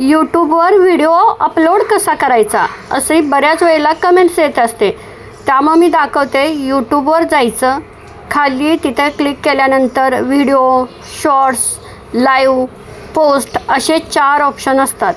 यूट्यूबवर video upload कसा करायचा असे बऱ्याच वेळेला कमेंट्स येत असते. त्यामुळे मी दाखवते यूट्यूबवर जायचं. खाली तिथे क्लिक केल्यानंतर व्हिडिओ शॉर्ट्स लाईव्ह पोस्ट असे चार ऑप्शन असतात.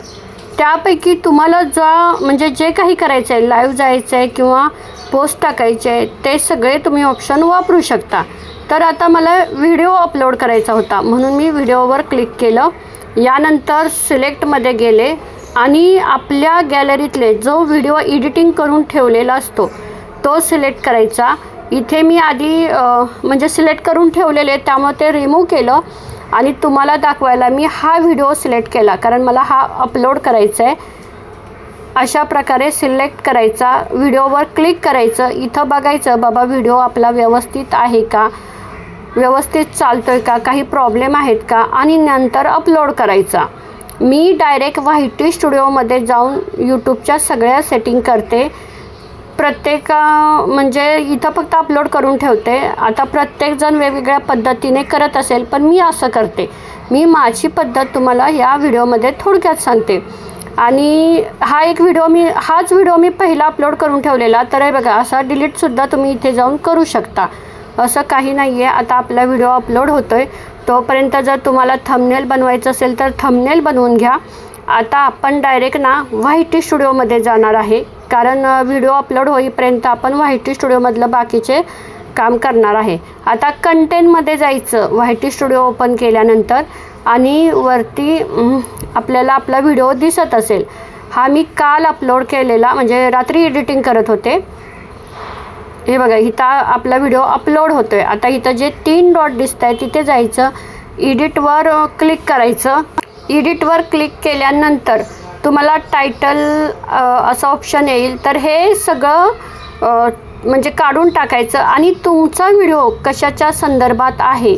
त्यापैकी तुम्हाला जा म्हणजे जे काही करायचं आहे लाईव्ह जायचं आहे किंवा पोस्ट टाकायचे आहे ते सगळे तुम्ही ऑप्शन वापरू शकता. तर आता मला व्हिडिओ अपलोड करायचा होता म्हणून मी व्हिडिओवर क्लिक केलं. यानंतर सिलेक्टमध्ये गेले आणि आपल्या गॅलरीतले जो व्हिडिओ एडिटिंग करून ठेवलेला असतो तो सिलेक्ट करायचा. इथे मी आधी म्हणजे सिलेक्ट करून ठेवलेले त्यामुळे ते रिमूव्ह केलं आणि तुम्हाला दाखवायला मी हा व्हिडिओ सिलेक्ट केला कारण मला हा अपलोड करायचा आहे. अशा प्रकारे सिलेक्ट करायचा व्हिडिओवर क्लिक करायचं इथं बघायचं बाबा व्हिडिओ आपला व्यवस्थित आहे का? व्यवस्थित चालतोय का? काही प्रॉब्लेम आहेत का? आणि नंतर अपलोड करायचा. मी डायरेक्ट व्हायटी स्टुडिओमध्ये जाऊन यूट्यूबच्या सगळ्या सेटिंग करते. प्रत्येक म्हणजे इथं फक्त अपलोड करून ठेवते. आता प्रत्येकजण वेगवेगळ्या पद्धतीने करत असेल पण मी असं करते. मी माझी पद्धत तुम्हाला या व्हिडिओमध्ये थोडक्यात सांगते. आणि हा एक व्हिडिओ मी हाच व्हिडिओ मी पहिला अपलोड करून ठेवलेला. तर हे बघा असा डिलीटसुद्धा तुम्ही इथे जाऊन करू शकता. असं काही नाही आहे आता आपला व्हिडिओ अपलोड होतो आहे तोपर्यंत जर तुम्हाला थंबनेल बनवायचं असेल तर थंबनेल बनवून घ्या. आता आपण डायरेक्ट ना व्हायटी स्टुडिओमध्ये जाणार आहे. कारण व्हिडिओ अपलोड होईपर्यंत आपण व्हायटी स्टुडिओमधलं बाकीचे काम करणार आहे. आता कंटेंटमध्ये जायचं. व्हायटी स्टुडिओ ओपन केल्यानंतर आणि वरती आपल्याला आपला व्हिडिओ दिसत असेल. हा मी काल अपलोड केलेला म्हणजे रात्री एडिटिंग करत होते. हे बघा इथं आपला व्हिडिओ अपलोड होतो आहे आता इथं जे तीन डॉट दिसत आहे तिथे जायचं. इडिटवर क्लिक करायचं. इडिटवर क्लिक केल्यानंतर तुम्हाला टायटल असं ऑप्शन येईल. तर हे सगळं म्हणजे काढून टाकायचं. आणि तुमचा व्हिडिओ कशाच्या संदर्भात आहे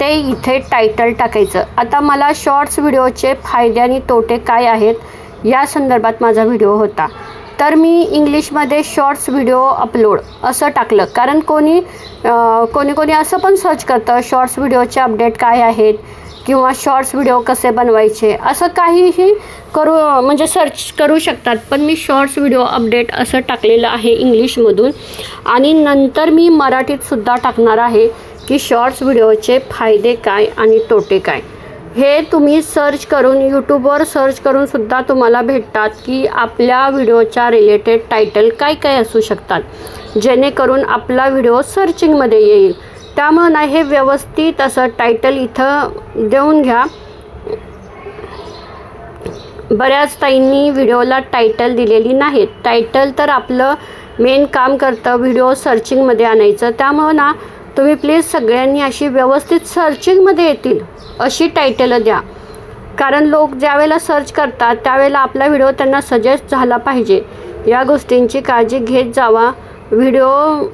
ते इथे टायटल टाकायचं. आता मला शॉर्ट्स व्हिडिओचे फायदे आणि तोटे काय आहेत या संदर्भात माझा व्हिडिओ होता. तर मी इंग्लिशमध्ये शॉर्ट्स व्हिडिओ अपलोड असं टाकलं. कारण कोणी कोणी कोणी असं पण सर्च करतं शॉर्ट्स व्हिडिओचे अपडेट काय आहेत किंवा शॉर्ट्स व्हिडिओ कसे बनवायचे? असं काहीही करू म्हणजे सर्च करू शकतात. पण मी शॉर्ट्स व्हिडिओ अपडेट असं टाकलेलं आहे इंग्लिशमधून. आणि नंतर मी मराठीतसुद्धा टाकणार आहे की शॉर्ट्स व्हिडिओचे फायदे काय आणि तोटे काय. हे तुम्ही सर्च करून यूट्यूबवर सर्च करून सुद्धा तुम्हाला भेटतात की आपल्या व्हिडिओच्या रिलेटेड टायटल काय काय असू शकतात. जेणेकरून आपला व्हिडिओ सर्चिंगमध्ये येईल. त्यामुळं ना हे व्यवस्थित असं टायटल इथं देऊन घ्या. बऱ्याच ताईंनी व्हिडिओला टायटल दिलेली नाहीत. टायटल तर आपलं मेन काम करतं व्हिडिओ सर्चिंगमध्ये आणायचं. त्यामुळं ना तुम्ही प्लीज सगळ्यांनी अशी व्यवस्थित सर्चिंगमध्ये येतील अशी टायटलं द्या. कारण लोक ज्यावेळेला सर्च करतात त्यावेळेला आपला व्हिडिओ त्यांना सजेस्ट झाला पाहिजे. या गोष्टींची काळजी घेत जावा. व्हिडिओ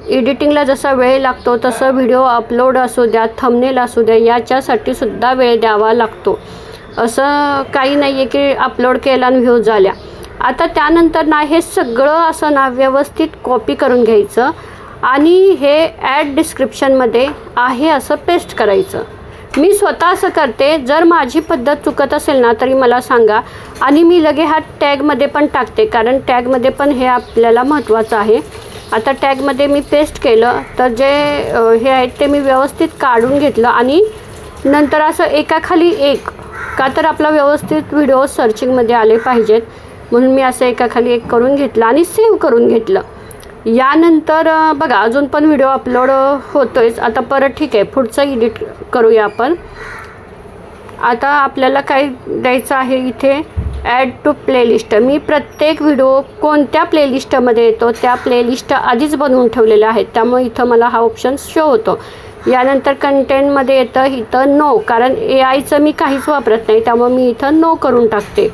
एडिटिंगला जसा वेळ लागतो तसं व्हिडिओ अपलोड असू द्या थंबनेल असू द्या याच्यासाठी सुद्धा वेळ द्यावा लागतो. असं काही नाही आहे की अपलोड केला आणि व्ह्यूज झाल्या. आता त्यानंतर ना हे सगळं असं ना व्यवस्थित कॉपी करून घ्यायचं. आणि हे ॲड डिस्क्रिप्शनमध्ये आहे असं पेस्ट करायचं. मी स्वतः असं करते जर माझी पद्धत चुकत असेल ना तरी मला सांगा. आणि मी लगे हा टॅगमध्ये पण टाकते कारण टॅगमध्ये पण हे आपल्याला महत्त्वाचं आहे. आता टॅगमध्ये मी पेस्ट केलं तर जे हे आहेत ते मी व्यवस्थित काढून घेतलं आणि नंतर असं एकाखाली एक का तर आपला व्यवस्थित व्हिडिओ सर्चिंगमध्ये आले पाहिजेत. म्हणून मी असं एकाखाली एक करून घेतलं आणि सेव्ह करून घेतलं. यानंतर बघा अजून पण व्हिडिओ अपलोड होतोयच. आता परत ठीक आहे पुढचं एडिट करूया आपण. आता आपल्याला काय द्यायचं आहे इथे? ॲड टू प्लेलिस्ट मी प्रत्येक व्हिडिओ कोणत्या प्लेलिस्टमध्ये येतो त्या प्लेलिस्ट आधीच बनवून ठेवलेल्या आहेत. त्यामुळे इथं मला हा ऑप्शन शो होतो. यानंतर कंटेंटमध्ये येतं इथं नो कारण ए आयचं मी काहीच वापरत नाही त्यामुळे मी इथं नो करून टाकते.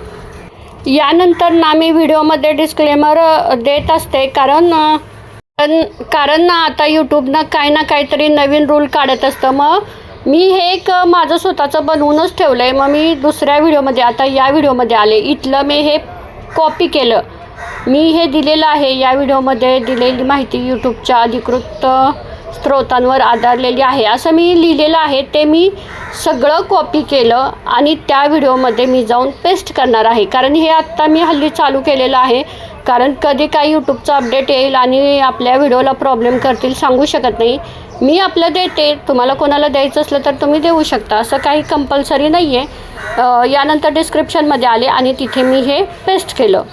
यानंतर ना मी व्हिडिओमध्ये डिस्क्लेमर देत असते. कारण कारण कारण ना आता यूट्यूबनं काही ना काहीतरी नवीन रूल काढत असतं. मग मी हे एक माझं स्वतःचं बनवूनच ठेवलं आहे मग मी दुसऱ्या व्हिडिओमध्ये आता या व्हिडिओमध्ये आले. इथलं मी हे कॉपी केलं. मी हे दिलेलं आहे या व्हिडिओमध्ये दिलेली माहिती यूट्यूबच्या अधिकृत स्रोतांवर आधारलेली आहे. असं मी लिहिलेलं आहे. ते मी सगळं कॉपी केलं आणि त्या व्हिडिओमध्ये मी जाऊन पेस्ट करणार आहे. कारण हे आत्ता मी हल्ली चालू केलेलं आहे. कारण कधी काही यूट्यूबचा अपडेट येईल आणि आपल्या व्हिडिओला प्रॉब्लेम करतील सांगू शकत नाही. मी आपलं देते. तुम्हाला कोणाला द्यायचं असलं तर तुम्ही देऊ शकता. असं काही कंपल्सरी नाही आहे यानंतर डिस्क्रिप्शनमध्ये आले आणि तिथे मी हे पेस्ट केलं.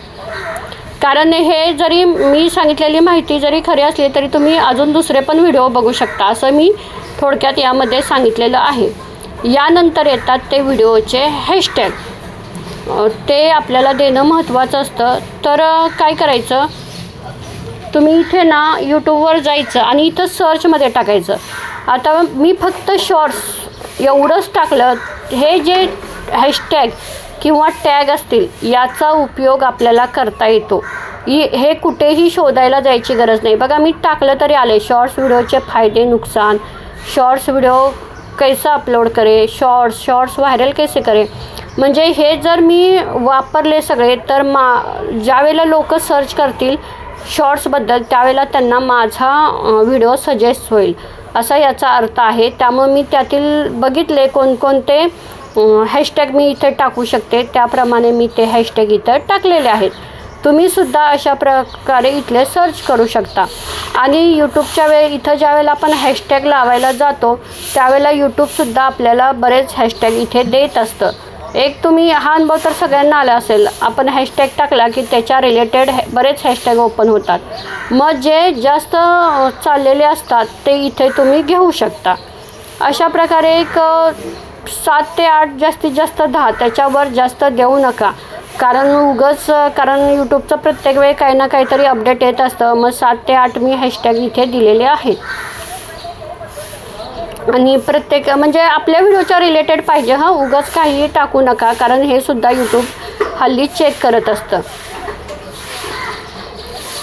कारण हे जरी मी सांगितलेली माहिती जरी खरी असली तरी तुम्ही अजून दुसरे पण व्हिडिओ बघू शकता असं मी थोडक्यात यामध्ये सांगितलेलं आहे. यानंतर येतात ते व्हिडिओचे हॅशटॅग ते आपल्याला देणं महत्त्वाचं असतं. तर काय करायचं? तुम्ही इथे ना यूट्यूबवर जायचं आणि इथं सर्चमध्ये टाकायचं. आता मी फक्त शॉर्ट्स एवढंच टाकलं. हे जे हॅशटॅग किंवा टॅग असतील याचा उपयोग आपल्याला करता येतो. हे कुठेही शोधायला जायची गरज नाही. बघा मी टाकलं तरी आले शॉर्ट्स व्हिडिओचे फायदे नुकसान. शॉर्ट्स व्हिडिओ कैसा अपलोड करे? शॉर्ट्स शॉर्ट्स व्हायरल कैसे करे? म्हणजे हे जर मी वापरले सगळे तर मा ज्यावेळेला लोक सर्च करतील शॉर्ट्सबद्दल त्यावेळेला त्यांना माझा व्हिडिओ सजेस्ट होईल. असा याचा अर्थ आहे. त्यामुळे मी त्यातील बघितले कोणकोणते हॅशटॅग मी इथे टाकू शकते. त्याप्रमाणे मी ते हॅशटॅग इथं टाकलेले आहेत. तुम्हीसुद्धा अशा प्रकारे इथले सर्च करू शकता. आणि यूट्यूबच्या वेळी इथं ज्यावेळेला आपण हॅशटॅग लावायला जातो त्यावेळेला यूट्यूबसुद्धा आपल्याला बरेच हॅशटॅग इथे देत असतं. एक तुम्ही हा अनुभव तर सगळ्यांना आला असेल. आपण हॅशटॅग टाकला की त्याच्या रिलेटेड हे बरेच हॅशटॅग ओपन होतात. मग जे जास्त चाललेले असतात ते इथे तुम्ही घेऊ शकता. अशा प्रकारे एक सात ते आठ जास्तीत जास्त दहा त्याच्यावर जास्त देऊ नका. कारण उगच कारण यूट्यूबचं प्रत्येक वेळी काही ना काहीतरी अपडेट येत असतं. मग सात ते आठ मी हॅशटॅग इथे दिलेले आहेत. आणि प्रत्येक म्हणजे आपल्या व्हिडिओच्या रिलेटेड पाहिजे. हां उगाच काहीही टाकू नका. कारण हे सुद्धा यूट्यूब हल्ली चेक करत असतं.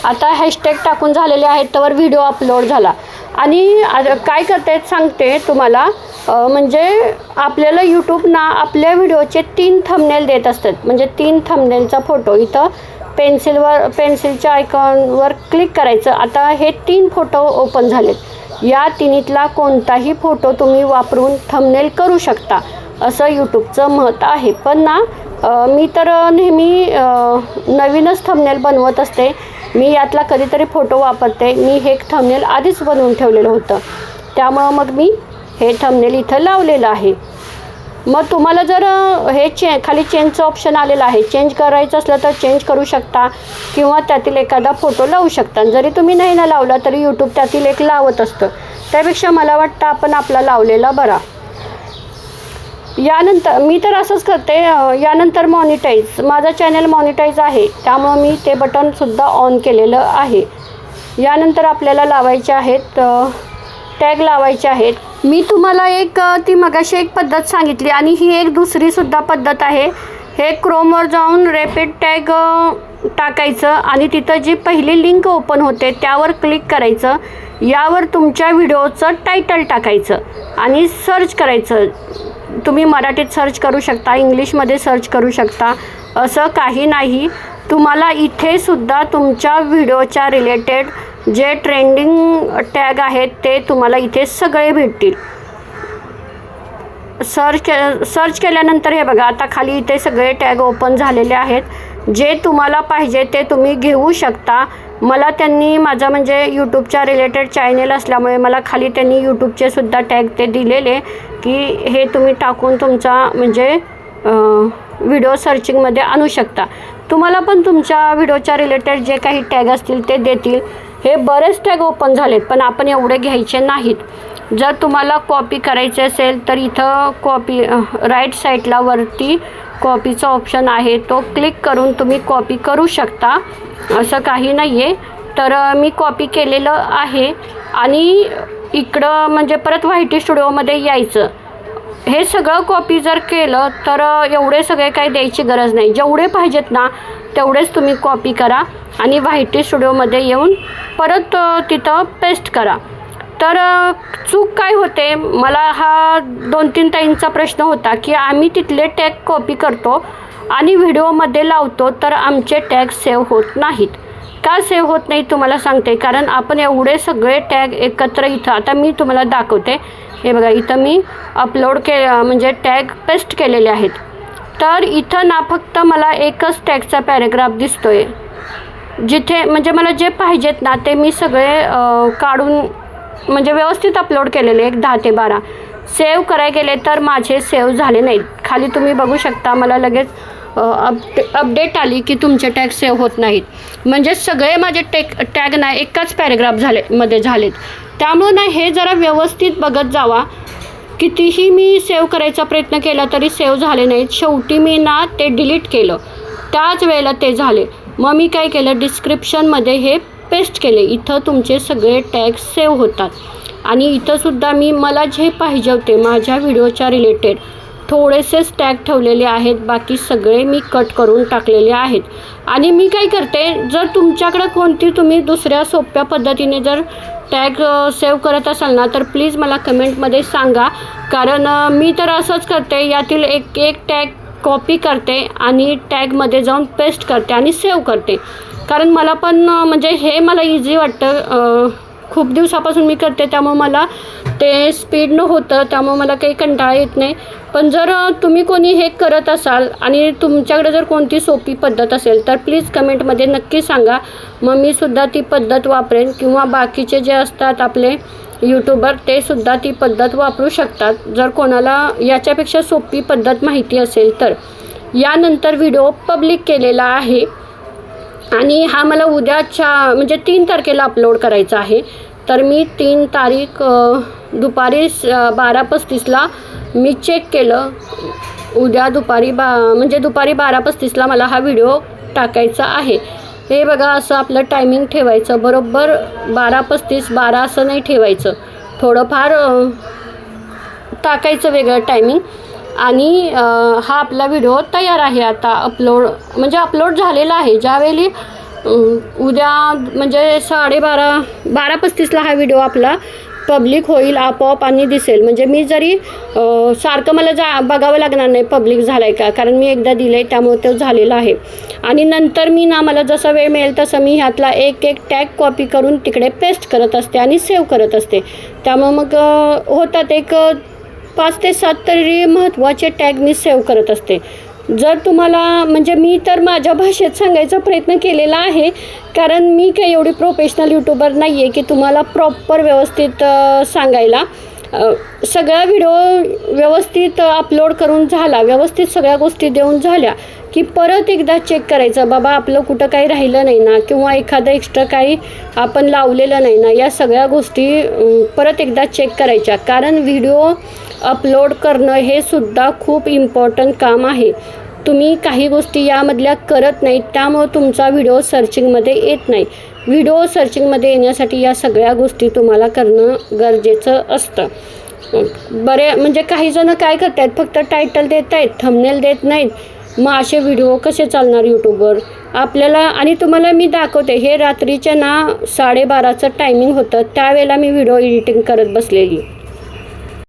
आता हॅशटॅग टाकून झालेले आहेत तर व्हिडिओ अपलोड झाला. आणि काय करते सांगते तुम्हाला. म्हणजे आपल्याला यूट्यूब ना आपल्या व्हिडिओचे तीन थंबनेल देत असतात. म्हणजे तीन थंबनेलचा फोटो इथं पेन्सिलवर पेन्सिलच्या आयकॉनवर क्लिक करायचं. आता हे तीन फोटो ओपन झालेत. या तिन्हीतला कोणताही फोटो तुम्ही वापरून थंबनेल करू शकता. असं यूट्यूबचं मत आहे. पण ना मी तर नेहमी नवीनच थंबनेल बनवत असते. मी यातला कधीतरी फोटो वापरते. मी हे थंबनेल आधीच बनवून ठेवलेलं होतं. त्यामुळं मग मी हे थंबनेल इथं लावलेलं आहे. मग तुम्हाला जर हे चे खाली चेंजचं ऑप्शन आलेलं आहे. चेंज करायचं असलं तर चेंज करू शकता किंवा त्यातील एखादा फोटो लावू शकता. जरी तुम्ही नाही ना लावला तरी यूट्यूब त्यातील एक लावत असतं. त्यापेक्षा मला वाटतं आपण आपला लावलेला बरा. यानंतर मी तर असंच करते यानंतर मॉनिटाईज माझा चॅनल मॉनिटाईज आहे त्यामुळं मी ते बटनसुद्धा ऑन केलेलं आहे. यानंतर आपल्याला लावायचे आहेत टॅग लावायचे आहेत. मी तुम्हाला एक ती मगाशी एक पद्धत सांगितली आणि ही एक दुसरीसुद्धा पद्धत आहे. हे क्रोमवर जाऊन रॅपिड टॅग टाकायचं आणि तिथं जी पहिली लिंक ओपन होते त्यावर क्लिक करायचं. यावर तुमच्या व्हिडिओचं टायटल टाकायचं आणि सर्च करायचं. तुम्ही मराठीत सर्च करू शकता इंग्लिशमध्ये सर्च करू शकता. असं काही नाही. तुम्हाला इथेसुद्धा तुमच्या व्हिडिओच्या रिलेटेड जे ट्रेंडिंग टॅग आहेत ते तुम्हाला इथे सगळे भेटतील. सर्च के सर्च केल्यानंतर हे बघा आता खाली इथे सगळे टॅग ओपन झालेले आहेत. जे तुम्हाला पाहिजे ते तुम्ही घेऊ शकता. मला त्यांनी माझं म्हणजे यूट्यूबच्या रिलेटेड चॅनेल असल्यामुळे मला खाली त्यांनी यूट्यूबचे सुद्धा टॅग ते दिलेले की हे तुम्ही टाकून तुमचा म्हणजे व्हिडिओ सर्चिंगमध्ये आणू शकता. तुम्हाला पण तुमच्या व्हिडिओच्या रिलेटेड जे काही टॅग असतील ते देतील. हे बरेच टॅग ओपन झालेत पण आपण एवढे घ्यायचे नाहीत. जर तुम्हाला कॉपी करायची असेल तर इथं कॉपी राईट साईडला वरती कॉपीचा ऑप्शन आहे. तो क्लिक करून तुम्ही कॉपी करू शकता. असं काही नाही आहे तर मी कॉपी केलेलं आहे. आणि इकडं म्हणजे परत व्हायटी स्टुडिओमध्ये यायचं. हे सगळं कॉपी जर केलं तर एवढे सगळे काही द्यायची गरज नाही. जेवढे पाहिजेत ना तेवढेच तुम्ही कॉपी करा आणि व्हायटी स्टुडिओमध्ये येऊन परत तिथं पेस्ट करा. तर चूक काय होते? मला हा दोन तीन ताईंचा प्रश्न होता की आम्ही तिथले टॅग कॉपी करतो आणि व्हिडिओमध्ये लावतो तर आमचे टॅग सेव्ह होत नाहीत. का सेव्ह होत नाही तुम्हाला सांगते? कारण आपण एवढे सगळे टॅग एकत्र इथं आता मी तुम्हाला दाखवते. हे बघा इथं मी अपलोड के म्हणजे टॅग पेस्ट केलेले आहेत. तर इथं ना फक्त मला एकच टॅगचा पॅरेग्राफ दिसतो आहे जिथे म्हणजे मला जे पाहिजेत ना ते मी सगळे काढून म्हणजे व्यवस्थित अपलोड केलेले एक दहा ते बारा. सेव्ह कराय गेले तर माझे सेव्ह झाले नाहीत. खाली तुम्ही बघू शकता मला लगेच अपडे अपडेट आली की तुमचे टॅग सेव्ह होत नाहीत. म्हणजे सगळे माझे टेक टॅग ना एकाच पॅरेग्राफ झाले मध्ये झालेत. त्यामुळं ना हे जरा व्यवस्थित बघत जावा. कितीही मी सेव्ह करायचा प्रयत्न केला तरी सेव्ह झाले नाहीत. शेवटी मी ना ते डिलीट केलं. त्याच वेळेला ते झाले. मग मी काय केलं? डिस्क्रिप्शनमध्ये हे पेस्ट केले. इथं तुमचे सगळे टॅग सेव्ह होतात. आणि इथंसुद्धा मी मला जे पाहिजे होते माझ्या व्हिडिओच्या रिलेटेड थोडेसेच टॅग ठेवलेले आहेत. बाकी सगळे मी कट करून टाकलेले आहेत. आणि मी काय करते जर तुमच्याकडं कोणती तुम्ही दुसऱ्या सोप्या पद्धतीने जर टॅग सेव्ह करत असाल ना तर प्लीज मला कमेंटमध्ये सांगा. कारण मी तर असंच करते यातील एक एक टॅग कॉपी करते आणि टॅगमध्ये जाऊन पेस्ट करते आणि सेव्ह करते. कारण मला पण म्हणजे हे मला इझी वाटतं. खूप दिवसापासून मी करते त्यामुळे मला ते स्पीड न होतं त्यामुळे मला काही कंटाळा येत नाही. पण जर तुम्ही कोणी हे करत असाल आणि तुमच्याकडे जर कोणती सोपी पद्धत असेल तर प्लीज कमेंटमध्ये नक्की सांगा. मग मी सुद्धा ती पद्धत वापरेन किंवा बाकीचे जे असतात आपले यूट्यूबर ते सुद्धा ती पद्धत वापरू शकतात. जर कोणाला याच्यापेक्षा सोपी पद्धत माहिती असेल तर. यानंतर व्हिडिओ पब्लिक केलेला आहे. आणि हा मला उद्याच्या म्हणजे तीन तारखेला अपलोड करायचा आहे. तर मी तीन तारीख दुपारी बारा पस्तीसला मी चेक केलं. उद्या दुपारी बा म्हणजे दुपारी बारा पस्तीसला मला हा व्हिडिओ टाकायचा आहे. हे बघा असं आपलं टायमिंग ठेवायचं. बरोबर बारा पस्तीस बारा असं नाही ठेवायचं. थोडंफार टाकायचं वेगळं टायमिंग आणि हा आपला व्हिडिओ तयार आहे आता अपलोड म्हणजे अपलोड झालेला आहे. ज्यावेळी उद्या म्हणजे साडेबारा बारा पस्तीसला हा व्हिडिओ आपला पब्लिक होईल आपोआप आणि दिसेल. म्हणजे मी जरी सारखं मला जा बघावं लागणार नाही पब्लिक झालं आहे का कारण मी एकदा दिलं आहे त्यामुळे तो झालेला आहे. आणि नंतर मी ना मला जसा वेळ मिळेल तसं मी ह्यातला एक एक टॅग कॉपी करून तिकडे पेस्ट करत असते आणि सेव्ह करत असते. त्यामुळे मग होतात एक पाच ते सात तरी महत्त्वाचे टॅग मी सेव्ह करत असते. जर तुम्हाला म्हणजे मी तर माझ्या भाषेत सांगायचा प्रयत्न केलेला आहे कारण मी काही एवढी प्रोफेशनल यूट्यूबर नाही आहे की तुम्हाला प्रॉपर व्यवस्थित सांगायला. सगळा व्हिडिओ व्यवस्थित अपलोड करून झाला व्यवस्थित सगळ्या गोष्टी देऊन झाल्या. की परत एकदा चेक करायचं बाबा आपलं कुठं काही राहिलं नाही ना किंवा एखादं एक्स्ट्रा काही आपण लावलेलं नाही ना या सगळ्या गोष्टी परत एकदा चेक करायच्या. कारण व्हिडिओ अपलोड करणं हे सुद्धा खूप इम्पॉर्टंट काम आहे. तुम्ही काही गोष्टी यामधल्या करत नाहीत त्यामुळं तुमचा व्हिडिओ सर्चिंगमध्ये येत नाही. व्हिडिओ सर्चिंगमध्ये येण्यासाठी या सगळ्या गोष्टी तुम्हाला करणं गरजेचं असतं. बरे म्हणजे काही जण काय आहेत फक्त टायटल देत आहेत थंबनेल देत नाहीत. मग असे व्हिडिओ कसे चालणार यूट्यूबवर आपल्याला आणि तुम्हाला मी दाखवते हे रात्रीच्या ना साडेबाराचं टायमिंग होतं त्यावेळेला मी व्हिडिओ एडिटिंग करत बसलेली.